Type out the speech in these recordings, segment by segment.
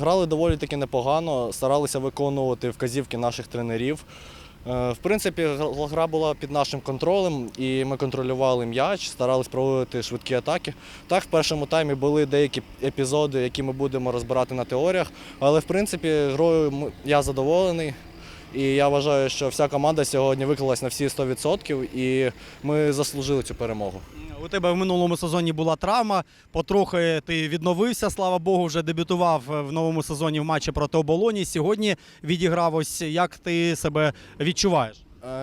Грали доволі таки непогано, старалися виконувати вказівки наших тренерів. Е, В принципі, гра- була під нашим контролем, і ми контролювали м'яч, старалися проводити швидкі атаки. Так, в першому таймі були деякі епізоди, які ми будемо розбирати на теоріях, але в принципі грою я задоволений. І я вважаю, що вся команда сьогодні виклалась на всі 100% і ми заслужили цю перемогу. У тебе в минулому сезоні була травма, потрохи ти відновився, слава Богу, вже дебютував в новому сезоні в матчі проти оболоні. Сьогодні відіграв ось як ти себе відчуваєш.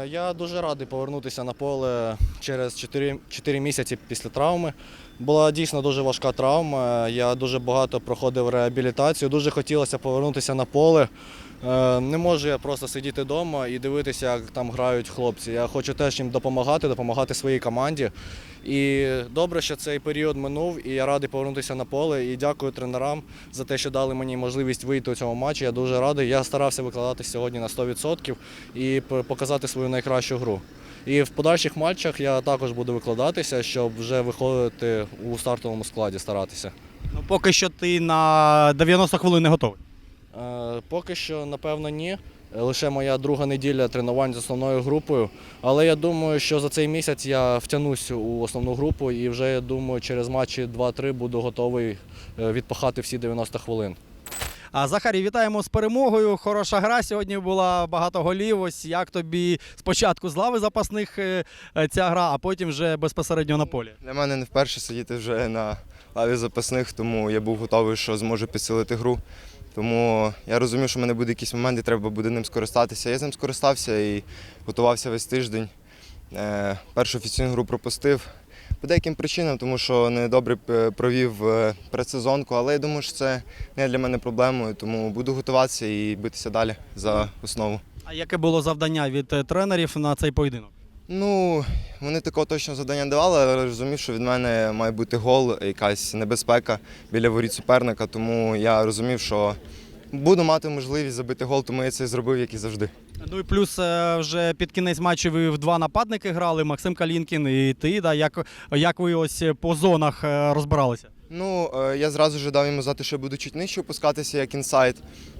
Е, Я дуже радий повернутися на поле через 4, 4 місяці після травми. Була дійсно дуже важка травма. Я дуже багато проходив реабілітацію. Дуже хотілося повернутися на поле. Е, Не можу я просто сидіти вдома і дивитися, як там грають хлопці. Я хочу теж їм допомагати, допомагати своїй команді. І добре, що цей період минув, і я радий повернутися на поле. І дякую тренерам за те, що дали мені можливість вийти у цьому матчі. Я дуже радий. Я старався викладатися сьогодні на 100% і показати свою найкращу гру. І в подальших матчах я також буду викладатися, щоб вже виходити у стартовому складі, старатися. Ну, поки що ти на 90 хвилин не готовий. Е, Поки що, напевно, ні. Лише моя друга неділя тренувань з основною групою. Але я думаю, що за цей місяць я втягнусь у основну групу і вже я думаю, через матчі 2-3 буду готовий е, відпахати всі 90 хвилин. А Захарій, вітаємо з перемогою. Хороша гра сьогодні була багато голів. Ось як тобі спочатку з лави запасних е, ця гра, а потім вже безпосередньо на полі. Для мене не вперше сидіти вже на лаві запасних, тому я був готовий, що зможу підсилити гру. Тому я розумів, що в мене буде якийсь момент, і треба буде ним скористатися. Я з ним скористався і готувався весь тиждень. Е, Першу офіційну гру пропустив. По деяким причинам, тому що недобре е, провів е, предсезонку, але я думаю, що це не для мене проблемою, тому буду готуватися і битися далі за основу. А яке було завдання від тренерів на цей поєдинок? Ну, вони такого точного завдання давали, але розумів, що від мене має бути гол, якась небезпека біля воріт суперника. Тому я розумів, що буду мати можливість забити гол, тому я це і зробив, як і завжди. Ну і плюс е, вже під кінець матчу ви в два нападники грали: Максим Калінкін і ти. Да, як, як ви ось по зонах е, розбиралися? Ну, е, я зразу ж дав йому знати, що я буду чуть нижче опускатися як інсайд.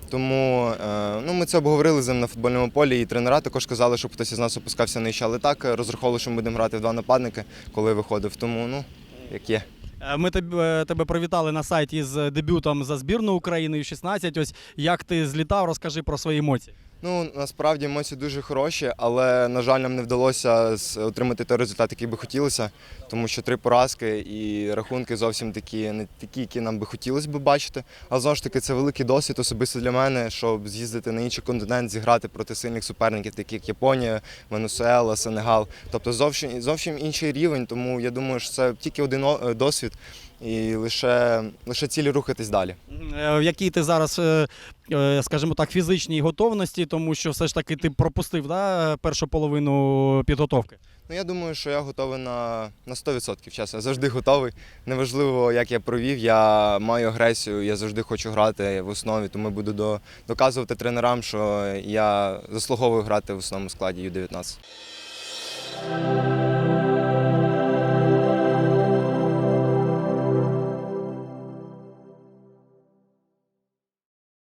Тому е, ну, ми це обговорили з ним на футбольному полі, і тренера також казали, щоб хтось із нас опускався нижче. Але так е, розраховували, що ми будемо грати в два нападники, коли виходив. Тому, ну, як є. Е, Ми тебе, тебе привітали на сайті з дебютом за збірну України в 16. Ось як ти злітав, розкажи про свої емоції. Ну насправді емоції дуже хороші, але на жаль, нам не вдалося отримати той результат, який би хотілося, тому що три поразки і рахунки зовсім такі, не такі, які нам би хотілося б бачити. Але знову ж таки, це великий досвід особисто для мене, щоб з'їздити на інший континент, зіграти проти сильних суперників, таких як Японія, Венесуела, Сенегал. Тобто зовсім зовсім інший рівень. Тому я думаю, що це тільки один досвід і лише, лише цілі рухатись далі. Е, В якій ти зараз, е, е, скажімо так, фізичній готовності, тому що все ж таки ти пропустив да, першу половину підготовки. Ну, я думаю, що я готовий на, на 100%, чесно. Я завжди готовий. Неважливо, як я провів, я маю агресію, я завжди хочу грати в основі, тому буду до, доказувати тренерам, що я заслуговую грати в основному складі Ю-19.